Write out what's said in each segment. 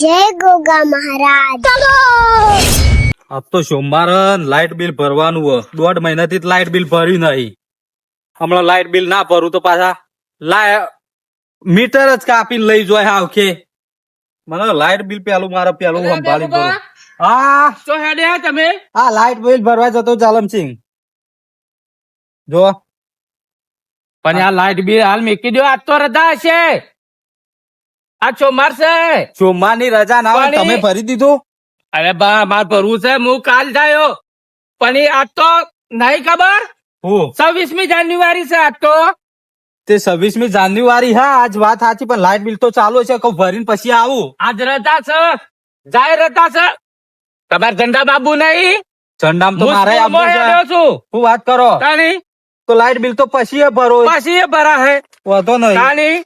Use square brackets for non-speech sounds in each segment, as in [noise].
જય ગોગા મહારાજ. આજ તો સોમવાર લાઇટ બિલ ભરવાનું હે. દોઢ મહિનાથી લાઇટ બિલ ભર્યું નહીં. હમણાં લાઇટ બિલ ના ભરું તો પાછા લાય મીટર જ કાપીને લઈ જોય આવખે. મને લાઇટ બિલ પેલું મારે પેલું સંભાળી. ભરું હા. તો હેડે હે તમે? હા લાઇટ બિલ ભરવા જતો જાલમસિંહ જો. પણ આ લાઈટ બિલ હાલ મેકી દો આજ તો રજા હશે. આ ચોમાર છે સોમવારની રજા ના હોય તમે ભરી દીધું? અરે બા માર ભરવું છે હું કાલ જાયો. પણ આજ તો નહીં ખબર? છવ્વીસમી જાન્યુઆરી છે આજ તો. તે છવ્વીસમી જાન્યુઆરી હા આજ વાત સાચી પણ લાઇટ બિલ તો ચાલુ છે કઉ ભરીને પછી આવું. આજ રજા છે. જાય રજા છે. તમારે ઝંડા બાબુ નહીં? ઝંડા તો મારે આપવું છે. હું વાત કરો? તો લાઇટ બિલ તો પછી ભરો. પછી ભરા હે વધો નહીં.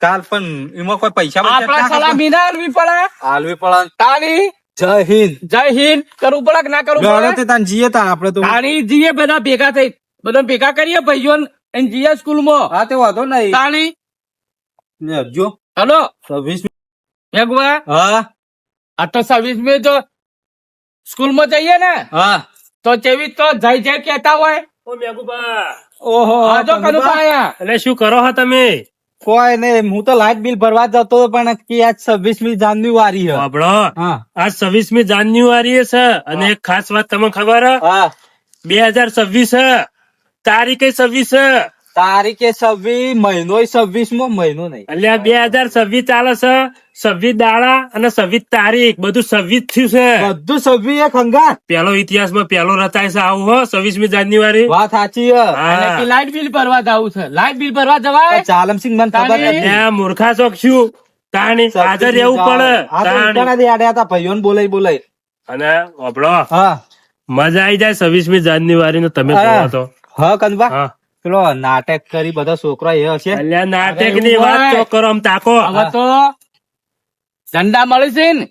કાલ પણ એમાં કોઈ પૈસા કરતા? સલામી ના આલવી પડે. હાલવી પડે. તારી જય હિન્દ. જય હિન્દ. કરવું પડે કે ના કરવું પડે? તે તાન જીએ તાન આપણે તો. તારી જીએ બધા ભેગા થઈ બધા ભેગા કરીએ ભાઈઓ અને જીએ સ્કૂલમાં હા તે વાંધો નહીં. તાણી? ને જો હલો? સર્વિસ ભેગવા હા. આ તો સર્વિસ મે જો સ્કૂલમાં જઈએ ને હા. તો જેવી તો જય જય કેતા હોય. ઓ મેગુબા ઓહો આજો કનુભા આયા. એટલે શું કરો હા તમે? કોઈ નહીં હું તો લાઇટ બિલ ભરવા જતો હતો પણ આજ છવ્વીસમી જાન્યુઆરી આજ છવ્વીસમી જાન્યુઆરી છે અને એક ખાસ વાત તમને ખબર બે હજાર છવ્વીસ તારીખે છવ્વીસ તારીખે છવ્વીસ મહિનો છવ્વીસ મો મહિનો નહીં. એટલે બે હજાર છવ્વીસ ચાલે છે. છવ્વીસ દાડા અને છવ્વીસ તારીખ. બધું છવ્વીસ થયું છે. બધું છવ્વીસ એક હંગાત. પેલો ઇતિહાસમાં પેલો રચાય છે આવું હો. છવ્વીસમી જાન્યુઆરી. વાત સાચી લાઇટ બિલ ભરવા જવું છે. લાઇટ બિલ ભરવા જવાય? ચાલમસિંહ મને ખબર નથી. ત્યાં મૂર્ખા ચોક છું. તાણી હાજર રહેવું પડે. ભાઈઓને બોલાઈ બોલાઈ અને હા. મજા આવી જાય છવ્વીસમી જાન્યુઆરી નો તમે હા. જોવો તો. હા. પેલો નાટક કરી બધા છોકરા એ હશે. નાટકની વાત તો કરો તાકો. હવે તો ધંધા મળી છે ને.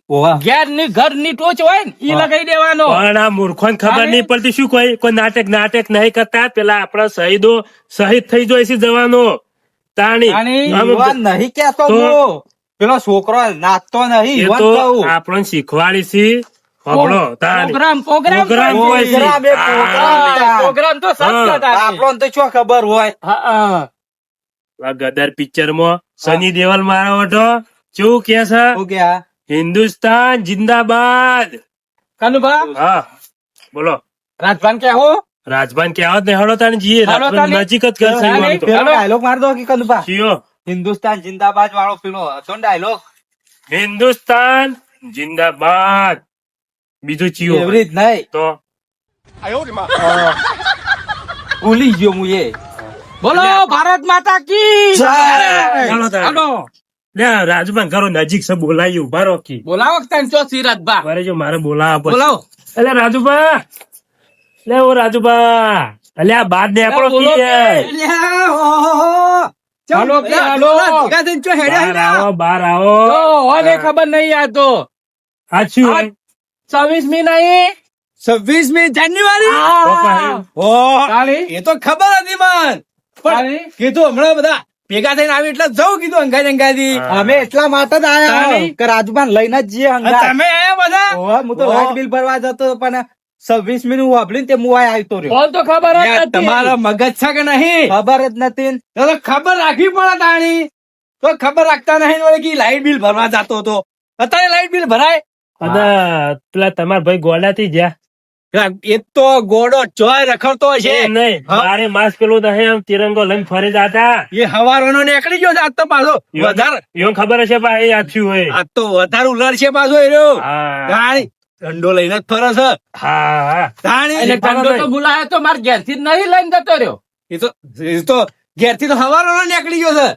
ઘેરની ઘરની ટોચ હોય ને ઈ. લગાઈ દેવાનો. પણ આ મૂર્ખો ખબર નહીં પડતી શું કોઈ કોઈ નાટક નાટક નહીં કરતા. પેલા આપણા શહીદો શહીદ થઈ જાય છે જવાનો. તાણી. નહીં કેતો પેલો છોકરો નાચતો નહીં આપણને શીખવાડી છે. Programme programme programme. પ્રોગ્રામ તો. આપણો તો શું ખબર હોય? હા. ગદર પિક્ચરમાં સની દેવલ મારો હતો. શું કે છે? શું હિન્દુસ્તાન જિંદાબાદ. કનુભા? હા. બોલો. રાજભાન કે હો? રાજભાન કે આવત ને? હળો તાણી જીએ. નજીક જ કરશે. ડાયલોગ માર દો કે કનુભા? જીઓ હિન્દુસ્તાન જિંદાબાદ વાળો પેલો હતો ડાયલોગ હિન્દુસ્તાન જિંદાબાદ. બીજું ચિયો એવી રીત નહીં તો? ભૂલી ગયો હું એ. બોલો ભારત માતા કી જય. ચાલો તારે. ચાલો. લે રાજભાન ઘરો નજીક છે બોલાયું ઊભા રહો કી. બોલાવો કે તને ચો સિરાજભા મારે જો મારે બોલાવા બોલાવો. એટલે રાજુભા. લે ઓ રાજુભા. અલે આ બાદ ને આપણો કી. કે. હાલો કે હાલો. બાર આવો બાર આવો. ઓને ખબર નહીં આ તો. સાચું હોય. છવ્વીસમી નહીં. છવ્વીસમી જાન્યુઆરી? ઓ એ તો ખબર હતી મન. પણ કીધું હમણાં બધા ભેગા થઈને આવી એટલે જવું કીધું અંગાજ અંગાજી અમે એટલા માટે જ આયા કે રાજુભાન લઈને જ જઈએ અંગાજ તમે આયા બધા? હું તો. લાઇટ બિલ ભરવા જતો પણ છવ્વીસ મિનિટ વાપરી તે હું આવતો રહ્યો. બોલ તો ખબર જ નથી. તમારો મગજ છે કે નહીં? ખબર જ નથી. તો ખબર રાખવી પડે તાણી. તો ખબર રાખતા નહીં વળી કે લાઈટ બિલ ભરવા જતો હતો. અત્યારે લાઈટ બિલ ભરાય. અને પેલા તમારા ભાઈ ગોડાથી જ્યાં યાર, એ તો ગોડો ચોય રખડતો છે. નહીં. મારે માસ પેલું દહે આમ તિરંગો લઈને ફરી જતા. એ હવારોનો નીકળી ગયો છે આજ તો પાછો. વધારે. એવું ખબર હશે ભાઈ આ થયું હોય. આજ તો વધારે ઉલર છે પાછો એ રહ્યો. હા. તાણી દંડો લઈને જ ફરે છે. હા. હા ઠંડો તો બોલાયો તો માર ઘેરથી નહીં લઈને જતો રહ્યો. એ તો એ તો ઘેરથી તો હવારોનો નીકળી ગયો છે.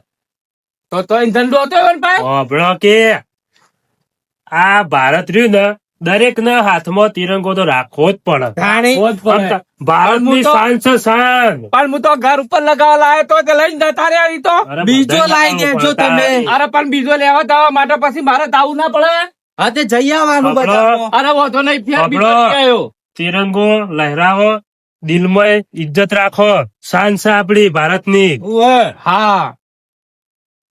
તો તો ધંધો હતો ભાઈ? કે. આ ભારત રહ્યું ને દરેક ના હાથમાં તિરંગો તો રાખવો જ પડે. તાણી બોજ પડે. ભારતની શાન છે શાન. પણ હું તો ઘર ઉપર લગાવવા લાયો તો તે લઈને જતા રહ્યા તો. બીજો લાઈ દેજો તમે. અરે પણ બીજો લેવા જવા માટે પછી મારે આવું ના પડે. હા તે જઈ આવવાનું બધા અરે વાંધો નહીં ફેર બીજો તિરંગો લહેરાવો દિલમાં ઇજ્જત રાખો. શાન છે આપડી ભારતની. ની હા.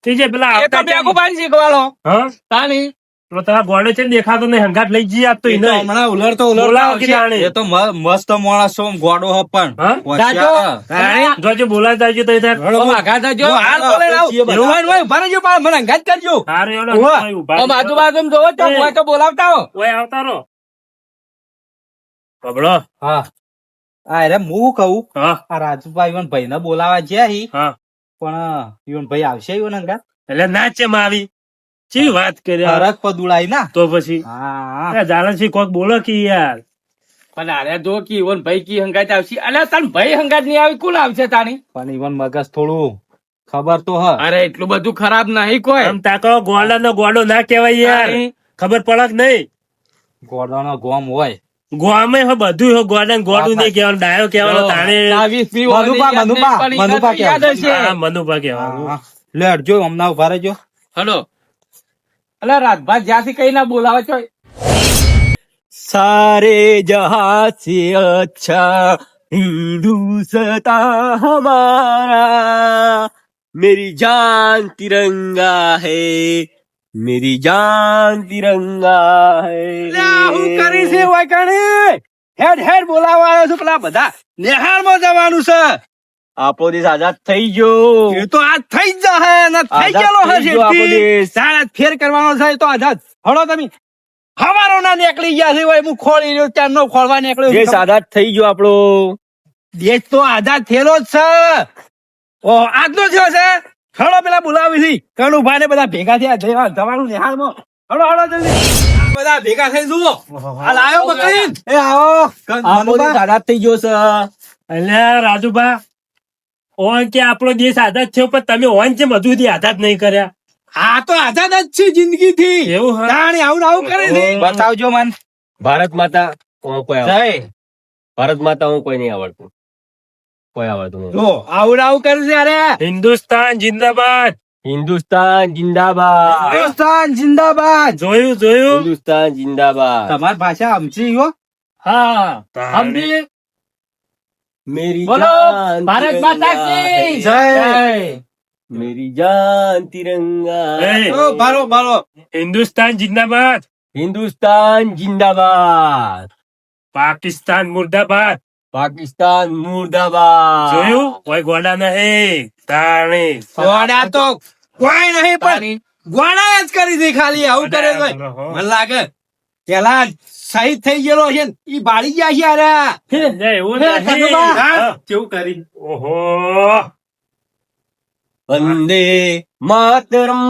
તે જે પેલા એ તો આવતા બેગુબાઈ શીખવાડો. હા? તાણી તો તારા ગોળે છે દેખાતો નહીં હંગાટ લઈ જઈએ તો એને હમણાં ઉલરતો ઉલરતો બોલાવો આવશે. કે જાણે. એ તો મસ્ત માણસ છો, ગોડો હે પણ. જોજે. તો આઘા. હાલ બોલે પા, મને કરજો. જોવો બોલાવતા હો. ઓય આવતા રહો. બબડો હા. આ રે હું કહું? હા. આ રાજુભાઈ ઈવન ભાઈ ને બોલાવા જ્યાં હી. પણ ઈવન ભાઈ આવશે ઈવન અંગા એટલે ના છે આવી ચી વાત કરી? હરખ પદુડાઈ ના? તો પછી? હા. જાલનસિંહ કોક બોલો કે યાર. પણ અરે જો કે ઈવન ભાઈ કી હંગાત આવશે. અલ્યા તન ભાઈ હંગાત નહીં આવી કોણ આવશે તાણી પણ ઈવન મગજ થોડું ખબર તો હ. અરે એટલું બધું ખરાબ નહીં કોઈ. આમ તાકો ગોળા નો ગોળો ના કહેવાય યાર. ખબર પડે કે નહીં? ગોડો નો ગોમ હોય. ગોમે હો બધું હો ગોડા ને ગોડું નહીં કહેવાનું ડાયો કહેવાનો તાણે. મનુપા મનુપા મનુપા. હા મનુભા કહેવાનું. હા, લે હટજો હમણાં ઊભા રહેજો. હલો. અલા રાજભા જ્યાંથી કઈ ના બોલાવે છો सारे जहां से अच्छा हिंदुस्तान हमारा मेरी जान तिरंगा है मेरी जान तिरंगा લ્યા, હું है કરી છે વાયકાણી? હેડ હેડ બોલાવા આવ્યો છું પેલા બધા નિહાળમાં જવાનું છે આપણો દેશ આઝાદ થઈ ગયો. એ તો આજ થઈ જ જશે ને થઈ ગયેલો હશે દેશ. સાડા ફેર કરવાનો છે તો આઝાદ. હળો તમે. હવારો ના નીકળી ગયા છે હું ખોલી રહ્યો ત્યાં નો ખોલવા નીકળ્યો દેશ આઝાદ થઈ ગયો આપણો. દેશ તો આઝાદ થયેલો જ છે. ઓ આજનો થયો છે. હળો પેલા બોલાવી છે કનુભાઈ ને બધા ભેગા થયા. જવા- જવાનું નિહાળમાં. હળો હળો જલ્દી. બધા ભેગા થઈ જુઓ. હાલ આવ્યો બકરી એ આવો. દેશ આઝાદ થઈ ગયો છે. એટલે રાજુભા ઓન કે આપણો દેશ આઝાદ થયો પણ તમે ઓન છે બધું દી આઝાદ નહીં કર્યા? આ તો આઝાદ જ છે જિંદગી થી એવું આવું આવું કરે છે. બતાવજો મન. ભારત માતા કોઈ ભારત માતા હું કોઈ નહીં આવડતું. કોઈ આવડતું નહીં. જો આવું આવું કરે છે અરે. હિન્દુસ્તાન જિંદાબાદ. હિન્દુસ્તાન જિંદાબાદ. હિન્દુસ્તાન જિંદાબાદ. જોયું જોયું? હિન્દુસ્તાન જિંદાબાદ. તમારી ભાષા સમજી હો. હા તાણે. સમજી मेरी બોલો जान ભારત માતા કી तिरंगा है। જય मेरी जान तिरंगा ए, ઓ, બારો બારો હિન્દુસ્તાન જિંદાબાદ हिंदुस्तान जिंदाबाद પાકિસ્તાન મુર્દાબાદ पाकिस्तान मुर्दाबाद જોયું કોઈ ગોડા નહીં તાણે ગોળા તો કોઈ નહીં પણ તાણી. ગોળા જ કરી દે ખાલી આવું કરે તો મને લાગે પેલા શહીદ થઈ ગયેલો છે ઈ બાળી ગયા છે અરે. એવું કેવું કરી? ઓહો. વંદે માતરમ.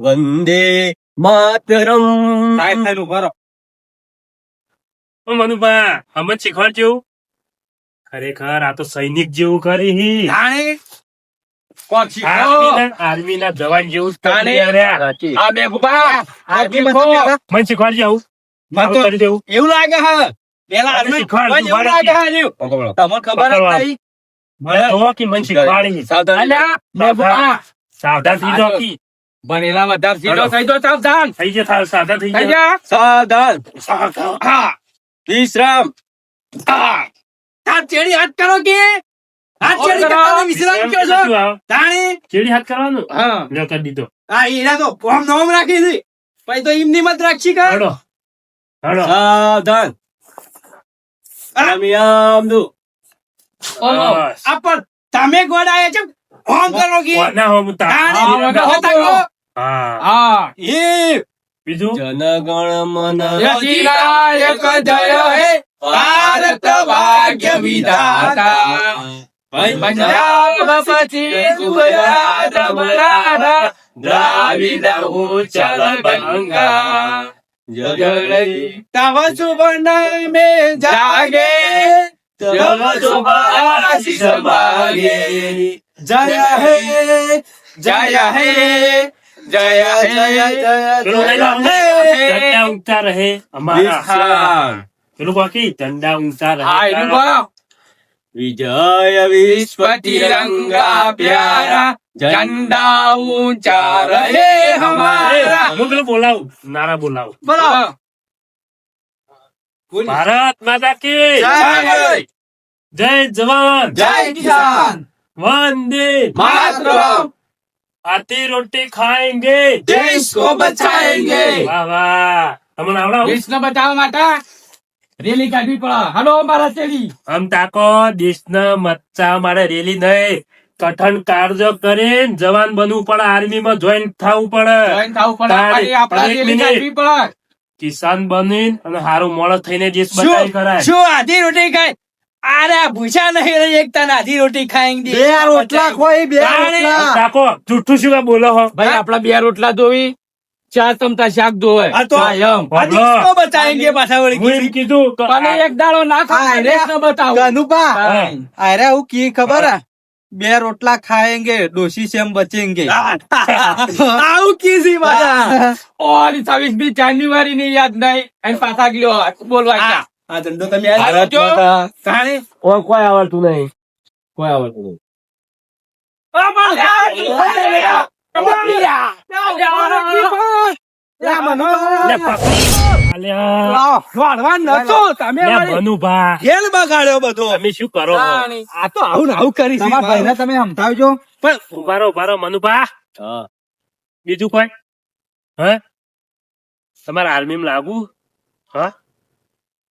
વંદે માતરમ. સાહેબ થયેલું બરો મનુભા હમણાં શીખવાડ જેવું? ખરેખર આ તો સૈનિક જેવું કરી આર્મી ના જવાન જેવું મને શીખવાડ જવું? એવું લાગે હા. કરો કે? હાથ દીધો. એના તો રાખી પછી તો એમની મત રાખશી કાઢો સાવધાન રામિયામ દુ ઓલો આપણ તમે ગોડાય છે ઓમ કરો કે ના હો મુતા હા હા એ બીજું જનગણ મન રચિનાયક જય હે ભારત ભાગ્ય વિધાતા પંજાબ પછી ગુજરાત મરાઠા દ્રાવિડ બંગા જગડતી તવ શુભ નામે જાગે તવ શુભ આશીષ માગે જય હે જય હે જય જય જય ઉતાર હે અમારા પેલું વિજય વિશ્વ તિરંગા પ્યારા. ઝંડા ઊંચા રહે હમારા હું પેલું બોલાવું. નારા બોલાવું. બોલાવો. ભારત માતા કી જય જવાન. જય કિસાન. વંદે માતરમ. આતી રોટી ખાएंगे દેશ કો બચાएंगे વાહ વાહ. તમને આવડાવ? દેશને બચાવવા માટે રેલી કાઢવી પડે. હાલો મારા શેરી. આમ તાકો દેશને મચ્ચા મારે રેલી નહીં. કઠણ કાર્ય કરે જવાન બનવું પડે આર્મીમાં જોઈન થવું પડે. કિસાન બની અને સારું મોડસ થઈને દેશ બચાવી કરાય. શું આધી રોટી ખાય? અરે ભૂસા નહીં એક તને આધી રોટી ખાઈ બે રોટલા ખોઈ બે કાકો જુઠ્ઠું શું બોલો હો? ભાઈ આપડા બે રોટલા ધોવી ચાર ચમતા શાક ધોવે. બતાવેંગે પાછા વળી કીધું. એક દાડો ના ખાય બતાવો અનુપા અરે હું કી ખબર હા? બે રોટલા ખાएंगे डोसी से हम बचेंगे આવું કીધી મારા ઓલી છવ્વીસમી જાન્યુઆરી ની યાદ નહીં અને પાછા ગયો બોલવા આ ધંધો તમે કોઈ આવડતું નહીં કોઈ આવડતું નહીં Oh, my God! પકડ. અલ્યા. લાવો, વાળવા નતો. તમે લે વળી મનુભા. ખેલ બગાડ્યો બધો. તમે શું કરો છો? આ તો આવું ને આવું કરી તમારા ભાઈને તમે સમજાવજો પણ ઊભા રહો, ઊભા રહો, મનુભા. હા. બીજું કોઈ? હે? તમારે આર્મી માં લાગુ? હા?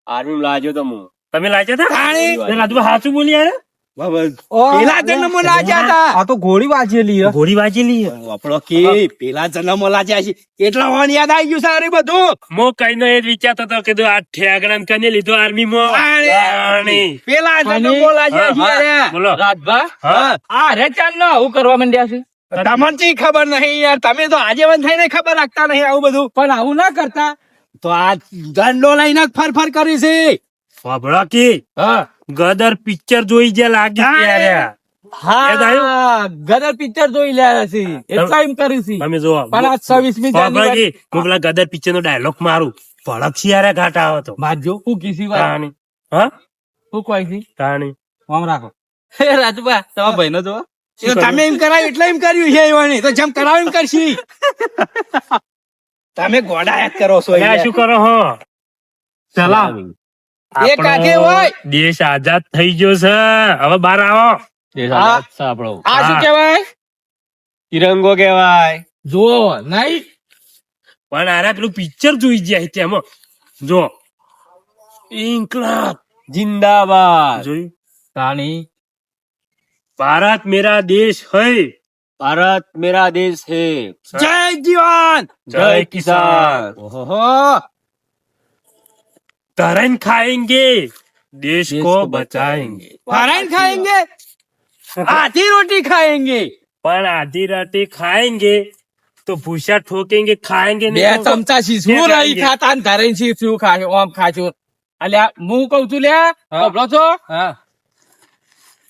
આર્મી લાગ્યો તો હું. તમે લાજો હતા. લે, સાચું બોલી યાર પેલા જન્મ લાગ્યા હતા. આ તો ગોળી વાંચેલી ઘોડી વાંચેલી કે પેલા જન્મ લાગ્યા છે. એટલા વાર યાદ આવી ગયું સારું બધું? મો કઈ નો એ વિચારતો હતો કે આ ઠેગડા કને લીધો આર્મી માં? તાણી. તાણી. પેલા જન્મ લાગ્યા બોલો. રાજભા આ રે નો આવું કરવા માંડ્યા છે? તમને ખબર નહીં યાર? તમે તો આજીવન થઈને ખબર રાખતા નહીં આવું બધું. પણ આવું ના કરતા. તો આ દંડો લઈને ફરફર કરી છે. ફાફડા કી. હા. ગદર પિક્ચર જોઈ જે લાગી ત્યારે. હા ગદર પિક્ચર જોઈ લે છે એટલા એમ કર્યું છે તમે જો પણ આ છવ્વીસમી ફાફડા જાન્યુઆરી હું પેલા ગદર પિક્ચર નો ડાયલોગ મારું. ભડક શિયારે ઘાટા હતો મારજો હું કીધી વાત. હા? હું કોઈ છે તાણી. આમ રાખો. હે રાજુબા તમારા ભાઈને જો તમે એમ કરાવ્યું એટલે એમ કર્યું છે એવાને. તો જેમ કરાવ એમ કરશી. [laughs] તમે ગોડાયાત કરો છો શું કરો હો? સલામ એ કાંઠે હોય. દેશ આઝાદ થઈ ગયો છે. હવે બહાર આવો. આ આપણો. આ શું હા. કેવાય તિરંગો કેવાય જો નહીં પણ આરા પેલું પિક્ચર જોઈ જાય તેમાં. જો. ઇન્કલાબ. જિંદાબાદ. જોયું? રાણી ભારત મેરા દેશ હૈ. ભારત મેરા દેશ હૈ. જય જીવન. જય કિસાન. ઓહો करंट खाएंगे देश को बचाएंगे करंट खाएंगे आधी रोटी खाएंगे પણ આધી રાતે ખાએંગે તો ભૂસા ઠોકેંગે ખાએંગે બે ચમચા શીશું રહી ખાતા ને ધરે શીશું ખાજો ઓમ ખાજો અલ્યા હું કઉ છું લ્યા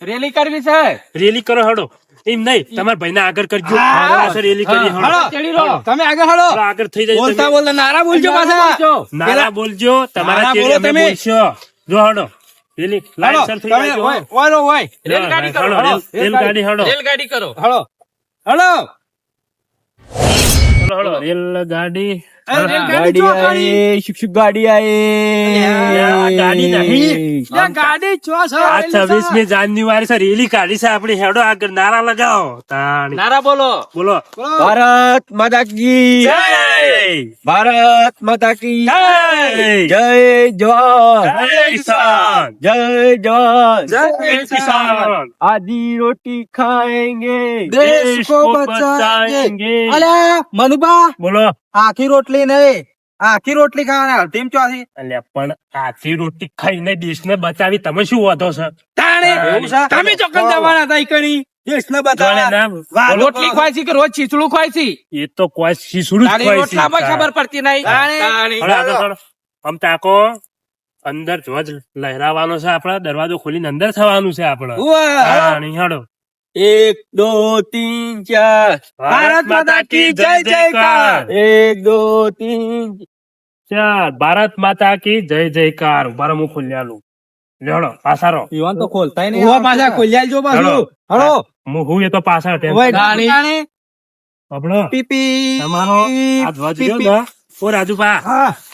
રેલી કરવી છે? રેલી કરો હડો. એમ નહીં તમારા ભાઈ ભાઈને આગળ કરજો. પાછળ રેલી કરી ચડી. તમે આગળ હળો. આગળ થઈ જાય બોલતા બોલતા નારા બોલજો પાછા. નારા બોલજો. તમારા બોલો અમે તમે. બોલશો. જો હડો રેલી હળો થઈ જાય હોય હોય રેલગાડી કરો. હળો, હળો. રેલગાડી. હળો. રેલગાડી કરો. હળો હળો હળો હળો રેલગાડી. ગાડી આયે શુક ગાડી આયે. ગાડી નહીં ગાડી ચો સર છવ્વીસમી જાન્યુઆરી સર રેલી કાઢી છે આપણી હેડો આગળ. નારા લગાવો. તાણી. નારા બોલો. બોલો. ભારત માતા કી ભારત માતા કી જય. જવાન. જય જવાન. જય કિસાન. આધી રોટી ખાએંગે દેશ કો બચાએંગે અલે મનુબા બોલો. આખી રોટલી નહીં આખી રોટલી ખાવાના અડધીમ ચોથી એટલે પણ આખી રોટલી ખાઈને દેશને બચાવી તમે શું વાંધો છે? તાણે? એવું છે? તમે ચોક્કસ જવાના હતા કણી. ના. રોટલી ખવાય છે કે રોજ છીછડું ખવાય છે? એ તો કોઈ શીસુડું જ તારી ખવાય છે. રોટલામાં ખબર પડતી નહીં. આમ તાકો અંદર ધ્વજ લહેરાવાનો છે આપડે દરવાજો ખોલીને અંદર થવાનું છે આપડે ઉવ્વ. એક દો તીન ચાર ભારત માતા કી જય જયકાર એક દો તીન ચાર ભારત માતા કી જય જયકાર ઊભા રહો, હું ખોલ્યાલું લેડો પાસારો ઈવન તો ખોલતાય નહીં ઉવ્વ પાછા કોલ્યાલ જો પાછું હળો. હું હું એ તો પાછા ટેમ. તાણી. આપણો પીપી તમારો આ ધ્વજ રહ્યો ને ઓ રાજુભા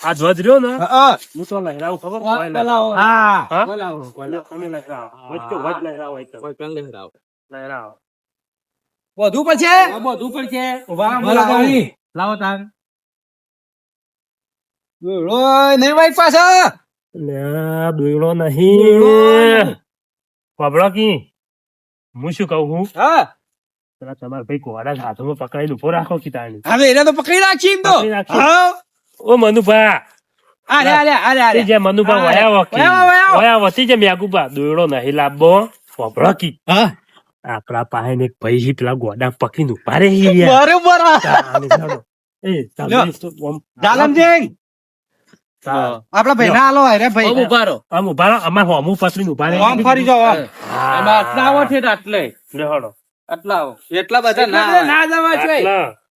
આ ધ્વજ રહ્યો ને હું તો લહેરાવું ખબર વા- કોઈ બોલાવો. હા હા? તમે લહેરાવો. વચ્ચે ધ્વજ લહેરાવો એક તો. લહેરાવો વધુ પડશે બધું પણ છે? લાવો. તાન. નહીં વાઈટ નહીં. પબડો કી? હું શું કહું હું? હા. પેલા તમારા ભાઈ ઘોડા હાથમાં પકડાઈ ઊભો રાખો કી તાણી હવે એને તો પકડી રાખી તો. હા. ઓ મનુભા. અરે અરે અરે અરે જે મનુભા વયા વકી વયા, વતી જે મેગુભા. દોયડો નહીં લાવવો પબડો કી? હા. આપડા પાસે ને એક ભાઈ છે, પેલા ગોડા પકડીને ઊભા રહે છે યાર. બરોબર. આપડા ભાઈ ના હાલો અરે ભાઈ. ઊભા રહો. આમ ઊભા રહો, અમાર હોમું પકડીને ઊભા રહે. આમ ફરી જાઓ આમ. આટલા આવો છે આટલે. લે આટલા આવો એટલા બધા ના ના જવા છે.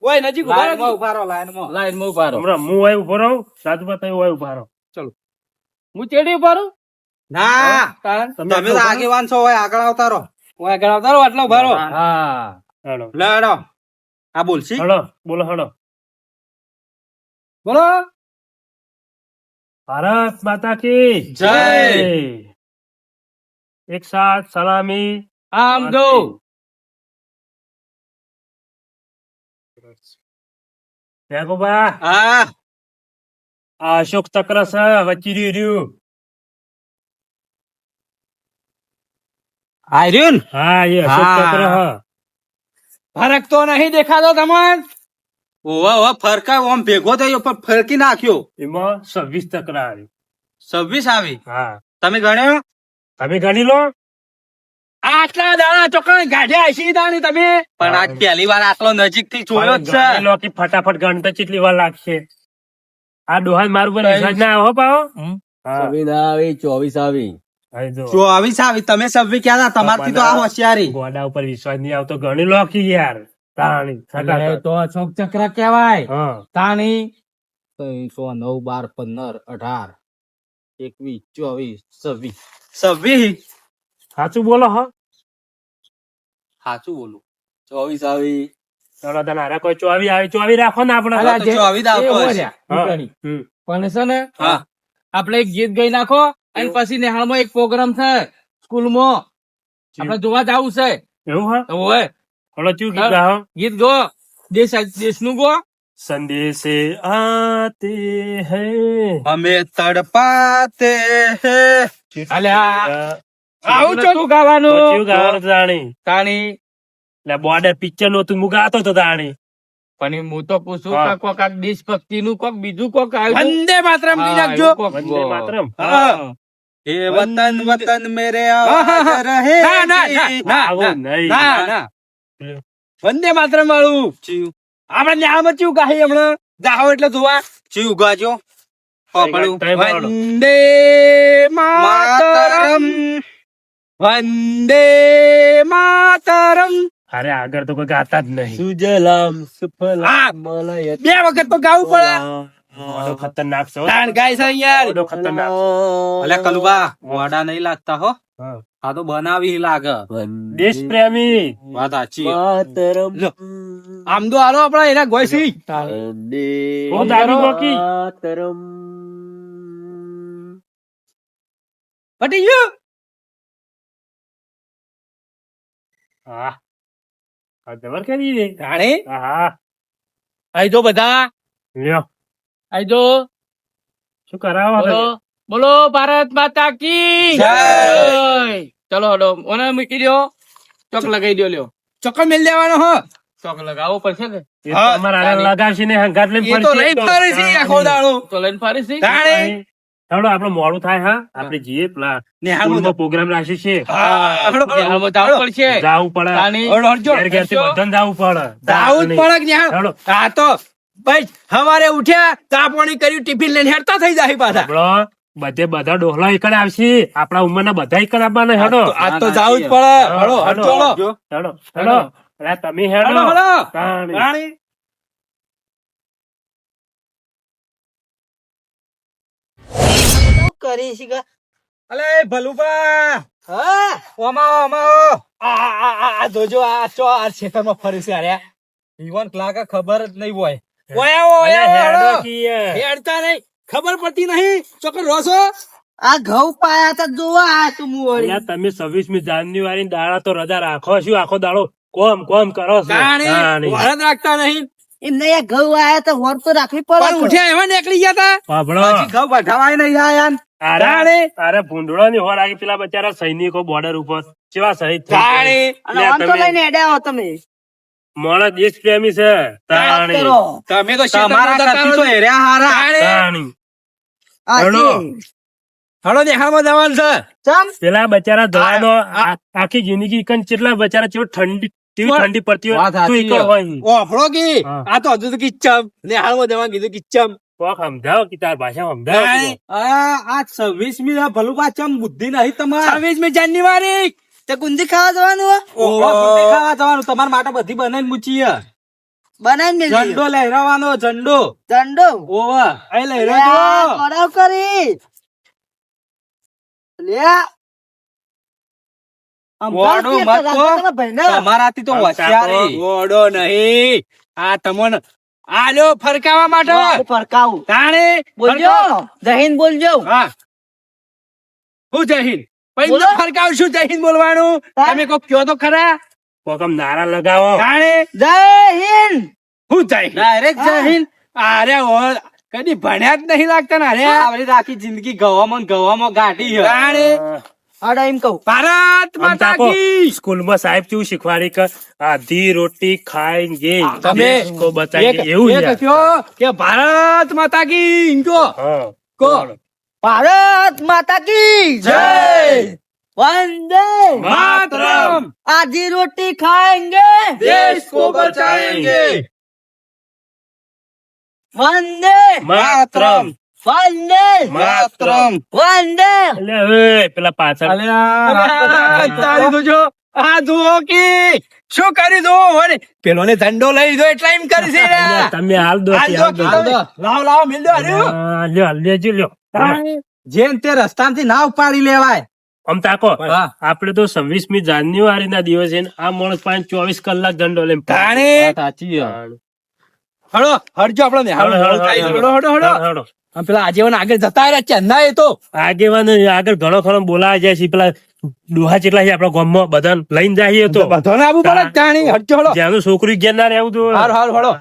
ઓય નજીક ઊભા રહો. ઊભા રહો, લાઈનમાં. લાઈનમાં ઊભા રહો. હમણાં હું હોય ઊભો રહું સાધુભા તમે હોય ઊભા રહો. હું ચેડી ઊભા રહું? ના. તમે આગેવાન છો હોય આગળ આવતા રહો. ઓય ગણાવ તારો આટલો ભરો હા. હળો લે હેડો. આ બોલશી હળો બોલો હળો બોલો. ભારત માતા કી જય. એક સાથ સલામી. આમ દો હા. અશોક ચક્ર છે વચ્ચે રહ્યું. આર્યન? હા એ અશોક ચક્ર હ. ફરક તો નહીં દેખાતો તમને ઓવા ઓવા ફરકા ઓમ ભેગો થયો પણ ફરકી નાખ્યો. એમાં છવ્વીસ ચક્ર આવી. છવ્વીસ આવી? હા. તમે ગણ્યો? તમે ગણી લો. આટલા દાણા ચોકણ ગાઢ્યા હશી દાણી તમે? પણ આજ પહેલી વાર આટલો નજીકથી જોયો જ છે. લો કે ફટાફટ ગણતા કેટલી વાર લાગશે. આ ડોહાન મારું પર વિશ્વાસ ના આવો પાવો. છવ્વીસ આવી ચોવીસ આવી. જો. ચોવીસ આવી તમે છવ્વીસ ક્યાં હતા? તમારથી તો આ હોશિયારી. ગોડા ઉપર વિશ્વાસ નહીં આવતો ગણી લો યાર. તાણી તો અશોક ચક્ર કહેવાય. તાણી ત્રણસો નવ બાર પંદર અઢાર એકવીસ ચોવીસ છવ્વીસ. છવ્વીસ? સાચું બોલો હા. સાચું બોલું. ચોવીસ આવી. ચલો તને હારે કોઈ ચોવી આવી ચોવી રાખો ને આપણે. પણ છે ને હા. આપણે એક ગીત ગઈ નાખો. અને પછી નેહાળમાં એક પ્રોગ્રામ છે સ્કૂલમાં. આપણે જોવા જવું છે. એવું હલો ચું ગીત ગો. દેશ દેશનું ગો. સંદેશે આતે હે. અમે તડપાતે હે. અલ્યા આવું તો તું ગાવાનું. ચિયું ગાવાનું તાણી તાણી. એટલે બોર્ડર પિક્ચરનું હતું હું ગાતો તો તાણી. પણ હું તો પૂછું. કે કોક આ દેશભક્તિ નું કોક બીજું કોક આવ્યું. વંદે માતરમ નાખજો વંદે માતરમ. હા. એ વતન વતન મેરે. રહે ના, ના, ના, ના, આવું નહીં. ના, ના. વંદે માતરમ વાળું. ચિયું આપણે ન્યામાં ચેવું ગાહી હમણાં? જાહો એટલે જોવા ચિયું ગાજો. વંદે માતરમ. વંદે માતરમ. અરે આગળ તો કોઈ ગાતા જ નહીં. સુજલામ સુફલામ બે વખત તો ગાવું પડે. મોઢો ખતરનાક છો તાણ ગાય છે યાર. ઓડો ખતરનાક અલે કલુબા વાડા નહીં લાગતા હો. આ તો બનાવી લાગે. દેશ પ્રેમી. વાત સાચી. આમ તો આરો આપડે એના ગોયસી ઓ દારૂ ગોકી પટી ગયું. હા. આ જબર કરી દે રાણી? હા. આઈ જો બધા. લ્યો. આઈ શું કરાવો બોલો બોલો ભારત માતા કી. ચલો હડો ઓને મૂકી દો ચોક લગાઈ દો લ્યો. ચોક મેલ દેવાનો હો. ચોક લગાવો પડશે ને? લગાવશે ને હંગાત લઈને તો ફરશે લઈ તો. છે આખો દાડો. તો લઈને ફરી છે ચાલો આપડે મોડું થાય હા? આપડે જઈએ પેલા સ્કૂલમાં પ્રોગ્રામ રાખી છે. જવું પડશે. જાવું પડે. ઘેર ઘેરથી બધાને જાવું પડે. જાવું પડે ન્યા. તો ભાઈ સવારે ઉઠ્યા ચા પાણી કર્યું ટિફિન લઈને હેડતા થઈ જાય પાછા બધે બધા ડોહલા એકડ આવશે આપણા ઉંમરના બધા એકડ આવવાના હેડો આ તો જવું જ પડે હળો હેડો હેડો અરે તમે હેડો હેડો કરી છે અલે ભલુભા હા ઓમાઓ આ આ આ આ આ જોજો આ ચો આ ખેતરમાં ફરી છે અરે ઈવન ખબર જ નહીં હોય ઓય ઓય અરે આવો હેડો હેડતા નહીં. ખબર પડતી નહીં. ચોકર રોસો આ ઘઉં પાયા તા જોવા આ તું મું તમે છવ્વીસમી જાન્યુઆરી દાડા તો રજા રાખો. શું આખો દાડો કોમ કોમ કરો છો? રાખતા નહીં. એમને આ ઘઉં આયા તો વર તો રાખવી પડે ઉઠ્યા એવા નીકળી ગયા તા. હજી ઘઉં વઢાવાય નહીં આયા તારે તારે ભૂંડળાની હોર આગી પેલા બચારા સૈનિકો બોર્ડર ઉપર. કેવા શહીદ. લઈને હો તમે. માણસ દેશ પ્રેમી છે. તાણી. તમે તો તમારા કરતી તો હેર્યા હારા. તાણી. હાચી. હળો. દેખાડમાં જવાનું છે. ચમ. પેલા બચારા જવાનો આ- આ- આખી જિંદગી કન કેટલા બચારા કેવું ઠંડી કેવી ઠંડી પડતી હોય તું એકલો છે. હોય. ઓફળો કી. આ તો હજુ તો કિચ્ચમ નેહાળમાં જવાનું કીધું કિચ્ચમ કોક સમજાવો કે તાર ભાષા સમજાવો આ આ છવ્વીસમી આ ભલું પાછમ બુદ્ધિ નહીં તમારે. છવ્વીસમી જાન્યુઆરી. તે ગુંદી ખાવા જવાનું હો? બુદ્ધિ ખાવા જવાનું. તમારા માટે બધી બનાવીને મૂચીએ બનાવીને મેલી ઝંડો લહેરાવાનો ઝંડો. ઝંડો? ઓવા અહીં લહેરાજો. આ કરાવ કરી. લે આમ મત કે કહો. તારા ભાઈને. તમારાથી તો હોશિયારી. ગોડો નહીં. આ તમોન આલો ફરકાવા માટે? હું ફરકાવું. તાણે બોલજો. જહીન બોલજો. હા. હું જહીન આખી જિંદગી ગવામાં ગવામાં ગાઢી જાણે? અડા ભારત માતા કી. સ્કૂલમાં સાહેબ કેવું શીખવાડી કે આધી રોટી ખાઈ ખાએંગે તમે કો એવું કે ભારત માતા કી ઇનકો કો ભારત માતા કી જય! વંદે માતરમ! આધી રોટી ખાएंगे દેશ કો બચાएंगे વંદે માતરમ! વંદે માતરમ! વંદે. અલે પેલા પાછળ. અલે તારી દોજો આ દુઓ કી. શું કરી દો વળી પેલો ને ધંડો લઈ દો એટલે એમ કરી છે [laughs] તમે હાલ દો લાવ. લાવો લાવો મિલ દો. લ્યો લેજો લ્યો જેમ તે રસ્તામાંથી ના ઉપાડી લેવાય. આમ તાકો આપડે તો છવ્વીસમી જાન્યુઆરી ના દિવસે આ માણસ પાંચ ચોવીસ કલાક ધંડો લઈને. તાણે. સાચી હળો હળજો આપડે હળો હળો. હળો હળો. આમ પેલા આજેવાન આગળ જતા રહ્યા ચેન્નાઈ એ તો. આગેવાન આગળ ઘણો ખરો બોલાવા જાય છે. પેલા ડોહા જેટલા છે આપણા ગામમાં બધા લઈને જઈએ તો. બધાને આવું પડે જ તાણી હળજો હળો જ્યાંનું છોકરી ઘેર ના રહેવું તો હાલ હારું હળો